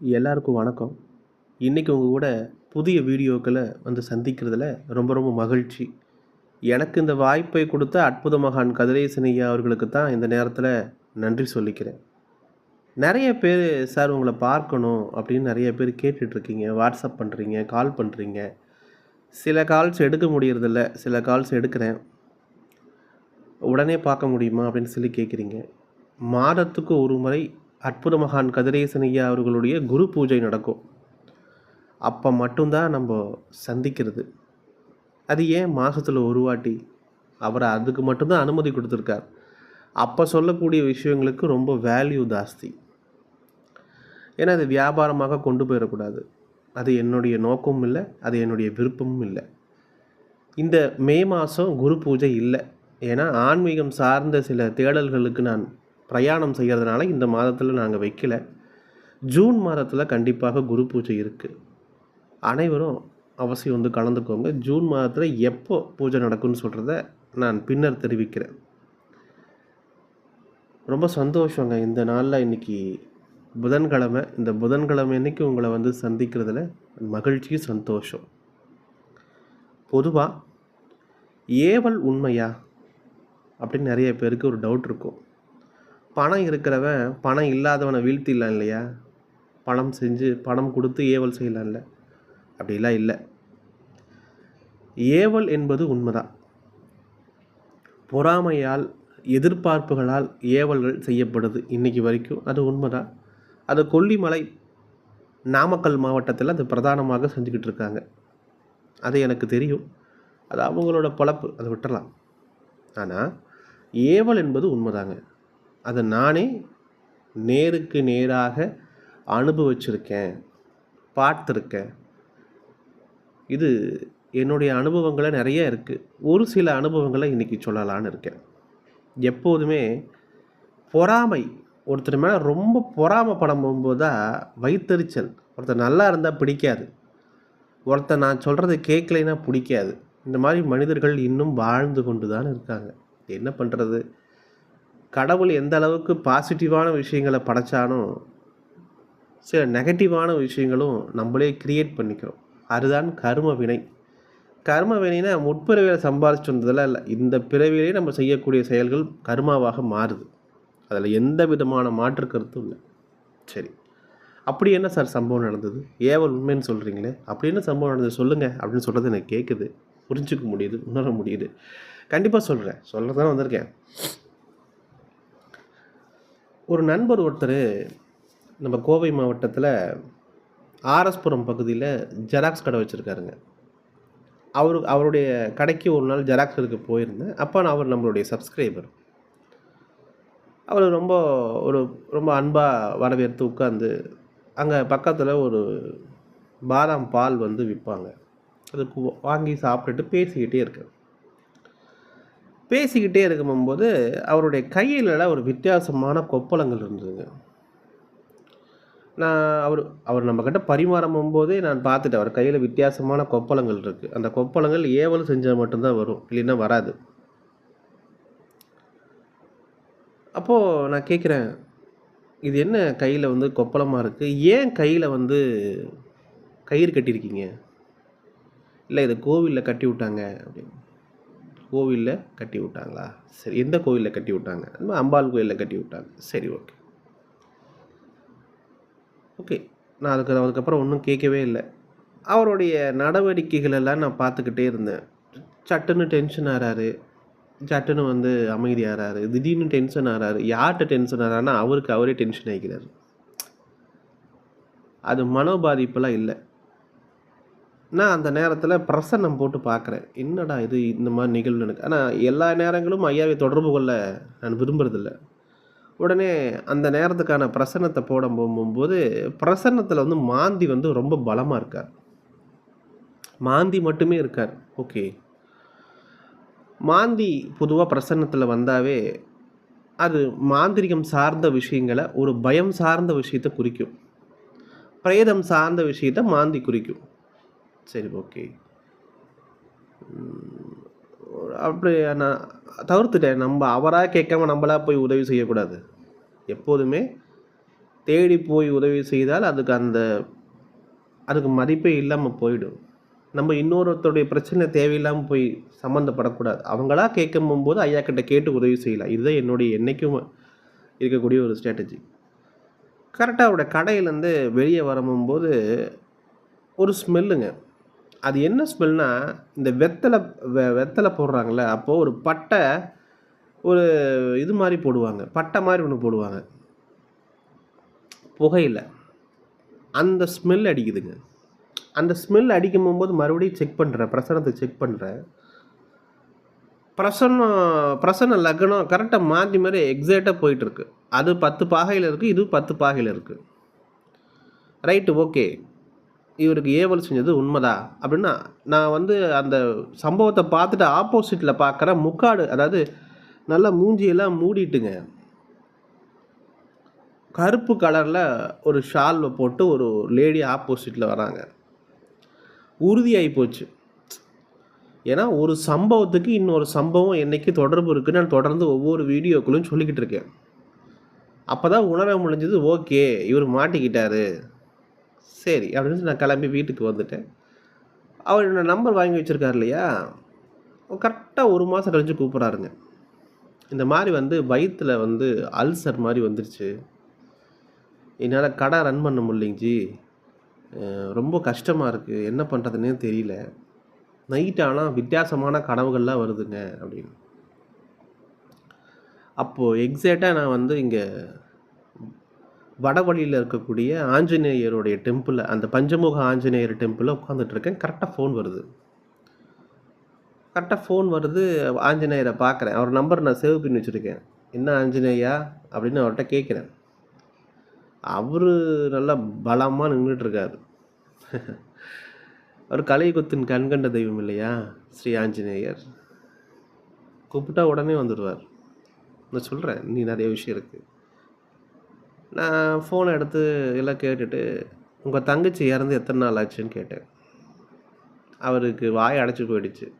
எல்லாருக்கும் வணக்கம். இன்றைக்கி உங்கள் கூட புதிய வீடியோக்களை வந்து சந்திக்கிறதுல ரொம்ப ரொம்ப மகிழ்ச்சி. எனக்கு இந்த வாய்ப்பை கொடுத்த அற்புத மகான் கதிரேசன் ஐயா அவர்களுக்கு தான் இந்த நேரத்தில் நன்றி சொல்லிக்கிறேன். நிறைய பேர் சார் உங்களை பார்க்கணும் அப்படின்னு நிறைய பேர் கேட்டுட்ருக்கீங்க வாட்ஸ்அப் பண்ணுறீங்க கால் பண்ணுறீங்க சில கால்ஸ் எடுக்க முடியறதில்ல சில கால்ஸ் எடுக்கிறேன். உடனே பார்க்க முடியுமா? அப்படின்னு சொல்லி கேட்குறீங்க. மாதத்துக்கு ஒரு முறை அற்புத மகான் கதிரேசன் ஐயா அவர்களுடைய குரு பூஜை நடக்கும். அப்போ மட்டும்தான் நம்ம சந்திக்கிறது. அது ஏன் மாதத்தில் ஒரு வாட்டி? அதுக்கு மட்டும்தான் அனுமதி கொடுத்துருக்கார். அப்போ சொல்லக்கூடிய விஷயங்களுக்கு ரொம்ப வேல்யூ ஜாஸ்தி. ஏன்னா அது வியாபாரமாக கொண்டு போயிடக்கூடாது. அது என்னுடைய நோக்கமும் இல்லை அது என்னுடைய விருப்பமும் இல்லை. இந்த மே மாதம் குரு பூஜை இல்லை. ஏன்னா ஆன்மீகம் சார்ந்த சில தேடல்களுக்கு நான் பிரயாணம் செய்கிறதுனால இந்த மாதத்தில் நாங்கள் வைக்கல. ஜூன் மாதத்தில் கண்டிப்பாக குரு பூஜை இருக்குது அனைவரும் அவசியம் வந்து கலந்துக்கோங்க. ஜூன் மாதத்தில் எப்போ பூஜை நடக்கும்னு சொல்கிறத நான் பின்னர் தெரிவிக்கிறேன். ரொம்ப சந்தோஷங்க. இந்த நாளில் இன்றைக்கி புதன்கிழமை. இந்த புதன்கிழமை அன்னைக்கு உங்களை வந்து சந்திக்கிறதுல மகிழ்ச்சி சந்தோஷம். பொதுவாக ஏவல் உண்மையா? அப்படின்னு நிறைய பேருக்கு ஒரு டவுட் இருக்கும். பணம் இருக்கிறவன் பணம் இல்லாதவனை வீழ்த்திடலாம் இல்லையா? பணம் செஞ்சு பணம் கொடுத்து ஏவல் செய்யலாம்ல அப்படிலாம் இல்லை. ஏவல் என்பது உண்மைதான். பொறாமையால் எதிர்பார்ப்புகளால் ஏவல்கள் செய்யப்படுது இன்றைக்கி வரைக்கும். அது உண்மைதான். அது கொல்லிமலை நாமக்கல் மாவட்டத்தில் அது பிரதானமாக செஞ்சுக்கிட்டு இருக்காங்க. அது எனக்கு தெரியும். அது அவங்களோட பொழப்பு. அதை விட்டுறலாம். ஆனால் ஏவல் என்பது உண்மைதாங்க. அதை நானே நேருக்கு நேராக அனுபவிச்சிருக்கேன் பார்த்துருக்கேன். இது என்னுடைய அனுபவங்களை நிறைய இருக்குது ஒரு சில அனுபவங்களை இன்றைக்கி சொல்லலான்னு இருக்கேன். எப்போதுமே பொறாமை ஒருத்தர் மேலே ரொம்ப பொறாமப்படம் போகும்போது தான் வைத்தறிச்சல் ஒருத்தர் நல்லா இருந்தால் பிடிக்காது. ஒருத்தர் நான் சொல்கிறத கேட்கலைன்னா பிடிக்காது. இந்த மாதிரி மனிதர்கள் இன்னும் வாழ்ந்து கொண்டு தான் இருக்காங்க. என்ன பண்ணுறது கடவுள் எந்த அளவுக்கு பாசிட்டிவான விஷயங்களை படைச்சானோ சில நெகட்டிவான விஷயங்களும் நம்மளே கிரியேட் பண்ணிக்கிறோம். அதுதான் கர்ம வினை. கர்ம வினைனா முற்பிறவியில் சம்பாதிச்சுட்டு வந்ததெல்லாம் இல்லை. இந்த பிறவியிலே நம்ம செய்யக்கூடிய செயல்கள் கர்மாவாக மாறுது. அதில் எந்த விதமான மாற்று கருத்தும் இல்லை. சரி. அப்படி என்ன சார் சம்பவம் நடந்தது? ஏவல் உண்மைன்னு சொல்கிறீங்களே அப்படி என்ன சம்பவம் நடந்தது சொல்லுங்கள் அப்படின்னு சொல்கிறது எனக்கு கேட்குது புரிஞ்சுக்க முடியுது உணர முடியுது. கண்டிப்பாக சொல்கிறேன் சொல்கிறதான தான் வந்திருக்கேன். ஒரு நண்பர் ஒருத்தர் நம்ம கோவை மாவட்டத்தில் ஆர்எஸ்புரம் பகுதியில் ஜெராக்ஸ் கடை வச்சுருக்காருங்க. அவரு அவருடைய கடைக்கு ஒரு நாள் ஜெராக்ஸ் எடுக்க போயிருந்தேன். அப்போ நான் அவர் நம்மளுடைய சப்ஸ்கிரைபர். அவர் ரொம்ப ஒரு ரொம்ப அன்பாக வரவேற்று உட்காந்து அங்கே பக்கத்தில் ஒரு பாதாம் பால் வந்து விற்பாங்க. அதுக்கு வாங்கி சாப்பிட்டுட்டு பேசிக்கிட்டே இருக்கேன் பேசிக்கிட்டே இருக்கும்போது அவருடைய கையிலலாம் ஒரு வித்தியாசமான கொப்பளங்கள் இருந்ததுங்க. நான் அவர் அவர் நம்மக்கிட்ட பரிமாறும் போதே நான் பார்த்துட்டேன். அவர் கையில் வித்தியாசமான கொப்பளங்கள் இருக்குது அந்த கொப்பளங்கள் ஏவல் செஞ்சால் மட்டும்தான் வரும். இல்லைன்னா வராது. அப்போது நான் கேட்குறேன் இது என்ன கையில் வந்து கொப்பளமாக இருக்குது ஏன் கையில் வந்து கயிறு கட்டியிருக்கீங்க? இல்லை இதை கோவிலில் கட்டி விட்டாங்க அப்படின்னு. கோவிலில் கட்டி விட்டாங்களா? சரி எந்த கோவிலில் கட்டி விட்டாங்க? அது மாதிரி அம்பாள் கோயிலில் கட்டி விட்டாங்க. சரி ஓகே. ஓகே. நான் அதுக்கு அதுக்கப்புறம் ஒன்றும் கேட்கவே இல்லை. அவருடைய நடவடிக்கைகளெல்லாம் நான் பார்த்துக்கிட்டே இருந்தேன். சட்டுன்னு டென்ஷன் ஆகிறாரு சட்டுன்னு வந்து அமைதியாகிறாரு திடீர்னு டென்ஷன் ஆகிறாரு யார்கிட்ட டென்ஷன் ஆகிறாருன்னா அவருக்கு அவரே டென்ஷன் ஆகிக்கிறாரு அது மனோபாதிப்பெல்லாம் இல்லை. நான் அந்த நேரத்தில் பிரசன்னம் போட்டு பார்க்குறேன் என்னடா இது இந்த மாதிரி நிகழ்வு எனக்கு. ஆனால் எல்லா நேரங்களும் ஐயாவை தொடர்பு கொள்ள நான் விரும்புகிறதில்ல உடனே அந்த நேரத்துக்கான பிரசன்னத்தை போட போகும்போது பிரசன்னத்தில் வந்து மாந்தி வந்து ரொம்ப பலமாக இருக்கார். மாந்தி மட்டுமே இருக்கார். ஓகே. மாந்தி பொதுவாக பிரசன்னத்தில் வந்தாவே அது மாந்திரிகம் சார்ந்த விஷயங்களை ஒரு பயம் சார்ந்த விஷயத்தை குறிக்கும். பிரேதம் சார்ந்த விஷயத்தை மாந்தி குறிக்கும். சரி ஓகே. அப்படி நான் தவிர்த்துட்டேன். நம்ம அவராக கேட்காம நம்மளாக போய் உதவி செய்யக்கூடாது. எப்போதுமே தேடி போய் உதவி செய்தால் அதுக்கு அந்த அதுக்கு மதிப்பே இல்லாமல் போயிடும். நம்ம இன்னொருத்தருடைய பிரச்சனை தேவையில்லாமல் போய் சம்மந்தப்படக்கூடாது அவங்களா கேட்கும் போது ஐயா கிட்ட கேட்டு உதவி செய்யலாம். இதுதான் என்னுடைய என்றைக்கும் இருக்கக்கூடிய ஒரு ஸ்ட்ராட்டஜி கரெக்டாக அவரோட கடையிலேருந்து வெளியே வரும்போது ஒரு ஸ்மெல்லுங்க அது என்ன ஸ்மெல்னா இந்த வெத்தலை வெ வெத்தலை போடுறாங்களே அப்போது ஒரு பட்டை ஒரு இது மாதிரி போடுவாங்க. பட்டை மாதிரி ஒன்று போடுவாங்க. புகையில். அந்த ஸ்மெல் அடிக்குதுங்க. அந்த ஸ்மெல் அடிக்கும் போகும்போது மறுபடியும் செக் பண்ணுறேன் பிரசனத்தை செக் பண்ணுறேன் பிரசன்னம் பிரசன்ன லக்னம் கரெக்டாக மாற்றி மாதிரி எக்ஸாக்டாக போயிட்டுருக்கு. அது பத்து பாகையில் இருக்குது இது பத்து பாகையில் இருக்குது ரைட்டு ஓகே இவருக்கு ஏவல் செஞ்சது உண்மைதா? அப்படின்னா நான் வந்து அந்த சம்பவத்தை பார்த்துட்டு ஆப்போசிட்டில் பார்க்குற முக்காடு அதாவது நல்லா மூஞ்சியெல்லாம் மூடிட்டுங்க. கருப்பு கலரில் ஒரு ஷால்வை போட்டு ஒரு லேடி ஆப்போசிட்டில் வராங்க. உறுதியாகி போச்சு. ஏன்னா ஒரு சம்பவத்துக்கு இன்னொரு சம்பவம் என்னைக்கு தொடர்பு இருக்குன்னு நான் தொடர்ந்து ஒவ்வொரு வீடியோக்குள்ளும் சொல்லிக்கிட்டு இருக்கேன். அப்போ தான் உணர முடிஞ்சது ஓகே இவர் மாட்டிக்கிட்டாரு. சரி அப்படின்னு நான் கிளம்பி வீட்டுக்கு வந்துட்டேன். அவர் என்னோடய நம்பர் வாங்கி வச்சுருக்காரு இல்லையா? கரெக்டாக ஒரு மாதம் கழிஞ்சு கூப்பிட்றாருங்க. இந்த மாதிரி வந்து வயிற்றில் வந்து அல்சர் மாதிரி வந்துருச்சு. என்னால் கடை ரன் பண்ண முடியலைங்கஜி ரொம்ப கஷ்டமாக இருக்குது என்ன பண்ணுறதுனே தெரியல. நைட் ஆனால் வித்தியாசமான கனவுகள்லாம் வருதுங்க அப்படின்னு. அப்போது எக்ஸாக்டாக நான் வந்து இங்கே வடவழியில் இருக்கக்கூடிய ஆஞ்சநேயருடைய டெம்பிளில் அந்த பஞ்சமுக ஆஞ்சநேயர் டெம்பிளில் உட்காந்துட்டு இருக்கேன் கரெக்டாக ஃபோன் வருது. கரெக்டாக ஃபோன் வருது. ஆஞ்சநேயரை பார்க்குறேன். அவர் நம்பர் நான் சேவ் பண்ணி வச்சுருக்கேன். என்ன ஆஞ்சநேயா? அப்படின்னு அவர்கிட்ட கேட்குறேன். அவர் நல்லா பலமாக நின்றுட்டுருக்காரு அவர் கலைக்குத்தின் கண்கண்ட தெய்வம் இல்லையா? ஸ்ரீ ஆஞ்சநேயர். கூப்பிட்டா உடனே வந்துடுவார். நான் சொல்கிறேன் நீ நிறைய விஷயம் இருக்குது நான் ஃபோனை எடுத்து எல்லாம் கேட்டுட்டு உங்கள் தங்கச்சி இறந்து எத்தனை நாள் ஆச்சுன்னு கேட்டேன். அவருக்கு வாய் அடைச்சி போயிடுச்சு.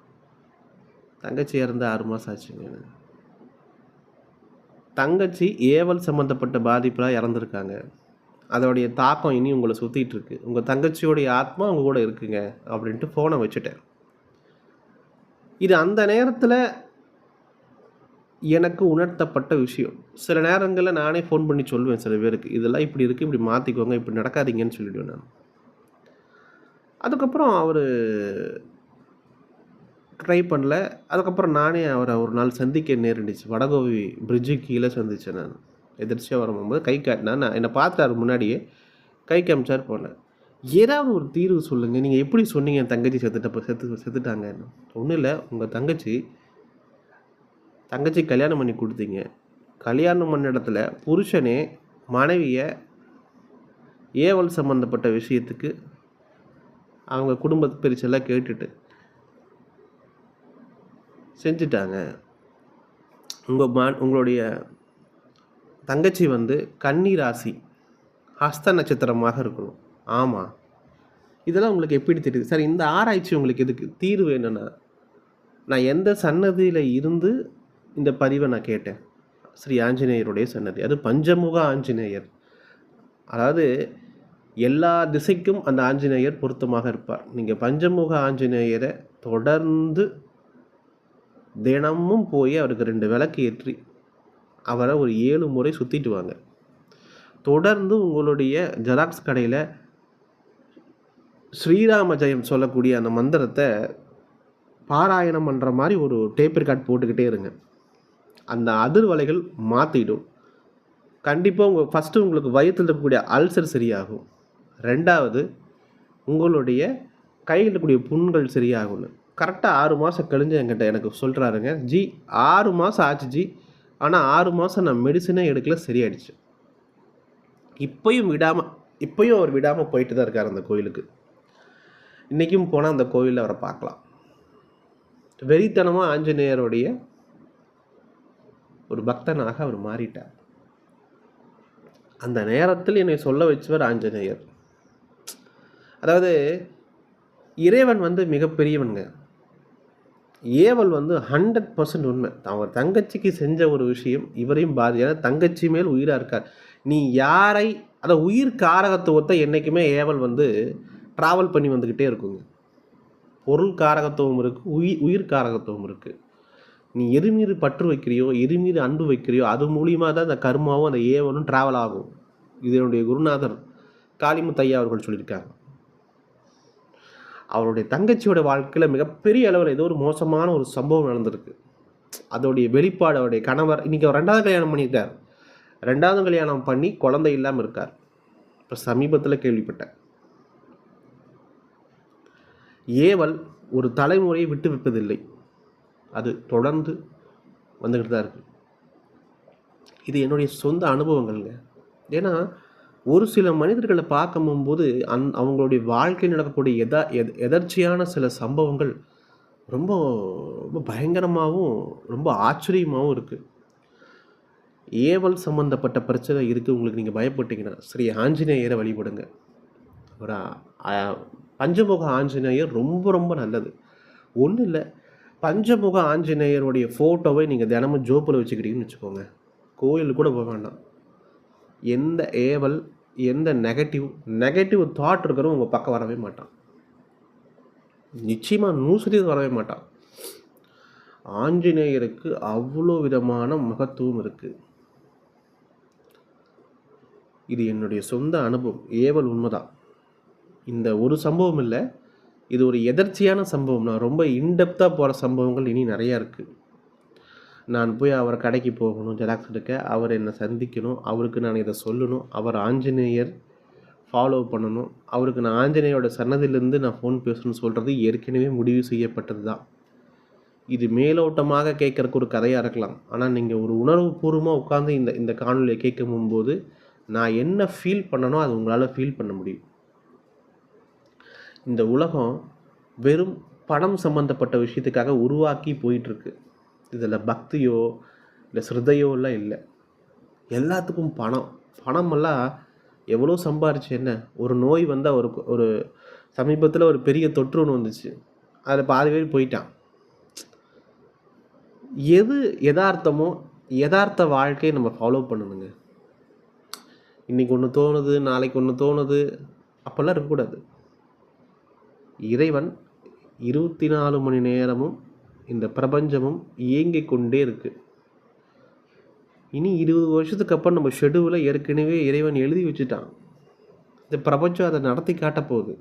தங்கச்சி இறந்து ஆறு மாதம் ஆச்சுங்க தங்கச்சி ஏவல் சம்மந்தப்பட்ட பாதிப்பில் இறந்துருக்காங்க. அதோடைய தாக்கம் இனி உங்களை சுற்றிட்டு இருக்கு. உங்கள் தங்கச்சியோடைய ஆத்மா உங்கள் கூட இருக்குங்க அப்படின்ட்டு ஃபோனை வச்சுட்டேன். இது அந்த நேரத்தில் எனக்கு உணர்த்தப்பட்ட விஷயம். சில நேரங்களில் நானே ஃபோன் பண்ணி சொல்லுவேன் சில பேருக்கு இதெல்லாம் இப்படி இருக்குது இப்படி மாற்றிக்கோங்க இப்படி நடக்காதீங்கன்னு சொல்லிவிடுவேன் நான். அதுக்கப்புறம் அவர் ட்ரை பண்ணல. அதுக்கப்புறம் நானே அவரை ஒரு நாள் சந்திக்க நேரிடுச்சு. வடகோவி பிரிட்ஜு கீழே சந்தித்தேன் நான். எதிர்ச்சியாக வரும்போது கை காட்டினா நான் என்னை பார்த்தார் முன்னாடியே கை காமிச்சார் போனேன் ஏதாவது ஒரு தீர்வு சொல்லுங்கள் நீங்கள் எப்படி சொன்னீங்க என் தங்கச்சி செத்துட்ட செத்து செத்துட்டாங்க ஒன்றும் இல்லை. உங்கள் தங்கச்சி தங்கச்சி கல்யாணம் பண்ணி கொடுத்தீங்க. கல்யாணம் பண்ண இடத்துல புருஷனே மனைவியை ஏவல் சம்மந்தப்பட்ட விஷயத்துக்கு அவங்க குடும்ப பிரிச்செல்லாம் கேட்டுட்டு செஞ்சுட்டாங்க. உங்கள் மா உங்களுடைய தங்கச்சி வந்து கன்னி ராசி ஹஸ்த நட்சத்திரமாக இருக்கணும். ஆமாம் இதெல்லாம் உங்களுக்கு எப்படி தெரியுது? சார் இந்த ஆராய்ச்சி உங்களுக்கு எதுக்கு? தீர்வு என்னென்னா நான் எந்த சன்னதியில் இருந்து இந்த பதிவை நான் கேட்டேன். ஸ்ரீ ஆஞ்சநேயருடைய சன்னதி. அது பஞ்சமுக ஆஞ்சநேயர். அதாவது எல்லா திசைக்கும் அந்த ஆஞ்சநேயர் பொருத்தமாக இருப்பார். நீங்கள் பஞ்சமுக ஆஞ்சநேயரை தொடர்ந்து தினமும் போய் அவருக்கு ரெண்டு விளக்கு ஏற்றி அவரை ஒரு ஏழு முறை சுற்றிட்டு வாங்க. தொடர்ந்து உங்களுடைய ஜெராக்ஸ் கடையில் ஸ்ரீராம ஜெயம் சொல்லக்கூடிய அந்த மந்திரத்தை பாராயணம் பண்ணுற மாதிரி ஒரு டேப் ரெக்கார்ட் போட்டுக்கிட்டே இருங்க. அந்த அதிர்வலைகள் மாற்றிடும் கண்டிப்பாக உங்கள் ஃபஸ்ட்டு உங்களுக்கு வயத்தில் இருக்கக்கூடிய அல்சர் சரியாகும். ரெண்டாவது உங்களுடைய கையில் இருக்கக்கூடிய புண்கள் சரியாகும்னு. கரெக்டாக ஆறு மாதம் கழிஞ்சு என்கிட்ட எனக்கு சொல்கிறாருங்க ஜி ஆறு மாதம் ஆச்சு ஜி. ஆனால் ஆறு மாதம் நான் மெடிசனே எடுக்கல சரியாயிடுச்சு. இப்பையும் விடாமல் இப்பையும் அவர் விடாமல் போயிட்டு தான் இருக்கார் அந்த கோயிலுக்கு. இன்றைக்கும் போனால் அந்த கோயிலில் அவரை பார்க்கலாம். வெறித்தனமாக ஆஞ்சநேயருடைய ஒரு பக்தனாக அவர் மாறிட்டார். அந்த நேரத்தில் என்னை சொல்ல வச்சவர் ஆஞ்சநேயர். அதாவது இறைவன் வந்து மிகப்பெரியவனுங்க. ஏவல் வந்து ஹண்ட்ரட் பர்சன்ட் உண்மை. அவர் தங்கச்சிக்கு செஞ்ச ஒரு விஷயம் இவரையும் பாதி. ஏன்னா தங்கச்சி மேல் உயிராக இருக்கார். நீ யாரை அந்த உயிர் காரகத்துவத்தை என்றைக்குமே ஏவல் வந்து ட்ராவல் பண்ணி வந்துக்கிட்டே இருக்குங்க. பொருள் காரகத்துவம் இருக்குது உயிர் உயிர் காரகத்துவம் இருக்குது நீ எது மீது பற்று வைக்கிறியோ எது மீது அன்பு வைக்கிறியோ அது மூலியமாக தான் அந்த கர்மாவும் அந்த ஏவலும் ட்ராவல் ஆகும். இது என்னுடைய குருநாதர் காளிமுத்தையா அவர்கள் சொல்லியிருக்காங்க. அவருடைய தங்கச்சியோட வாழ்க்கையில் மிகப்பெரிய அளவில் ஏதோ ஒரு மோசமான ஒரு சம்பவம் நடந்திருக்கு. அதோடைய வெளிப்பாடு அவருடைய கணவர் இன்றைக்கி அவர் ரெண்டாவது கல்யாணம் பண்ணியிருக்கார் ரெண்டாவது கல்யாணம் பண்ணி குழந்தை இல்லாமல் இருக்கார். இப்போ சமீபத்தில் கேள்விப்பட்டேன். ஏவல் ஒரு தலைமுறையை விட்டு வைப்பதில்லை. அது தொடர்ந்து வந்துக்கிட்டு தான் இருக்குது இது என்னுடைய சொந்த அனுபவங்கள்ங்க. ஏன்னா ஒரு சில மனிதர்களை பார்க்கும்போது அந் அவங்களுடைய வாழ்க்கையில் நடக்கக்கூடிய எதா எத எதர்ச்சியான சில சம்பவங்கள் ரொம்ப ரொம்ப பயங்கரமாகவும் ரொம்ப ஆச்சரியமாகவும் இருக்குது ஏவல் சம்மந்தப்பட்ட பிரச்சனை இருக்குது உங்களுக்கு நீங்கள் பயப்பட்டீங்கன்னா ஸ்ரீ ஆஞ்சநேயரை வழிபடுங்க. ஒரு பஞ்சமுக ஆஞ்சநேயர் ரொம்ப ரொம்ப நல்லது. ஒன்றும் இல்லை பஞ்சமுக ஆஞ்சநேயருடைய ஃபோட்டோவை நீங்கள் தினமும் ஜோப்பில் வச்சுக்கிட்டீங்கன்னு வச்சுக்கோங்க. கோயில் கூட போக வேண்டாம். எந்த ஏவல் எந்த நெகட்டிவ் நெகட்டிவ் தாட் இருக்கிறவங்க உங்கள் பக்கம் வரவே மாட்டான். நிச்சயமாக நூறு வரவே மாட்டான். ஆஞ்சநேயருக்கு அவ்வளோ விதமான மகத்துவம் இருக்குது இது என்னுடைய சொந்த அனுபவம். ஏவல் உண்மைதான். இந்த ஒரு சம்பவம் இல்லை. இது ஒரு எதர்ச்சியான சம்பவம் நான் ரொம்ப இன்டெப்த்தாக போகிற சம்பவங்கள் இனி நிறையா இருக்குது நான் போய் அவர் கடைக்கு போகணும் ஜெராக்ஸ் எடுக்க அவர் என்னை சந்திக்கணும் அவருக்கு நான் இதை சொல்லணும் அவர் ஆஞ்சநேயர் ஃபாலோ பண்ணணும் அவருக்கு நான் ஆஞ்சநேயரோட சன்னதியிலேருந்து நான் ஃபோன் பேசணும்னு சொல்கிறது ஏற்கனவே முடிவு செய்யப்பட்டது தான் இது மேலோட்டமாக கேட்குறக்கு ஒரு கதையாக இருக்கலாம். ஆனால் நீங்கள் ஒரு உணர்வு பூர்வமாக உட்காந்து இந்த இந்த காணொலியை கேட்கும் போது நான் என்ன ஃபீல் பண்ணனோ அது உங்களால் ஃபீல் பண்ண முடியும். இந்த உலகம் வெறும் பணம் சம்மந்தப்பட்ட விஷயத்துக்காக உருவாக்கி போயிட்டுருக்கு. இதில் பக்தியோ இல்லை ஸ்ருதையோ எல்லாம் இல்லை. எல்லாத்துக்கும் பணம். பணமெல்லாம் எவ்வளோ சம்பாரிச்சு என்ன? ஒரு நோய் வந்தால் ஒரு ஒரு சமீபத்தில் ஒரு பெரிய தொற்று ஒன்று வந்துச்சு. அதில் பாதி பேர் போயிட்டான். எது யதார்த்தமோ யதார்த்த வாழ்க்கையை நம்ம ஃபாலோ பண்ணணுங்க. இன்றைக்கி ஒன்று தோணுது நாளைக்கு ஒன்று தோணுது அப்போல்லாம் இருக்கக்கூடாது. இறைவன் இருபத்தி நாலு மணி நேரமும் இந்த பிரபஞ்சமும் இயங்கிக் கொண்டே இருக்குது இனி இருபது வருஷத்துக்கு அப்புறம் நம்ம ஷெடியூலை ஏற்கனவே இறைவன் எழுதி வச்சுட்டான். இந்த பிரபஞ்சம் அதை நடத்தி காட்டப்போகுது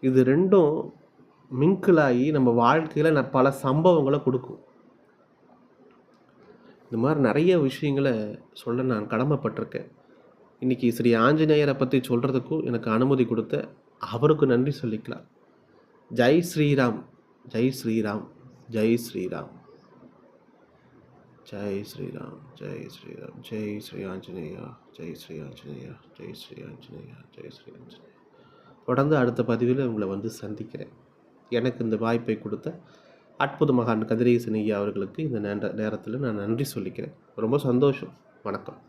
இது ரெண்டும் மிங்கிளாகி நம்ம வாழ்க்கையில் பல சம்பவங்களை கொடுக்கும். இந்த மாதிரி நிறைய விஷயங்களை சொல்ல நான் கடமைப்பட்டிருக்கேன். இன்றைக்கி ஸ்ரீ ஆஞ்சநேயரை பற்றி சொல்கிறதுக்கும் எனக்கு அனுமதி கொடுத்த அவருக்கு நன்றி சொல்லிக்கலாம். ஜெய் ஸ்ரீராம் ஜெய் ஸ்ரீராம் ஜெய் ஸ்ரீராம். ஜெய் ஸ்ரீராம் ஜெய் ஸ்ரீராம் ஜெய் ஸ்ரீ ஆஞ்சநேயா ஜெய் ஸ்ரீ ஆஞ்சநேயா ஜெய் ஸ்ரீ ஆஞ்சநேயா ஜெய் ஸ்ரீ ஆஞ்சநேயா. தொடர்ந்து அடுத்த பதிவில் உங்களை வந்து சந்திக்கிறேன். எனக்கு இந்த வாய்ப்பை கொடுத்த அற்புத மகான் கதிரேசன் ஐயா அவர்களுக்கு இந்த நேர நேரத்தில் நான் நன்றி சொல்லிக்கிறேன். ரொம்ப சந்தோஷம். வணக்கம்.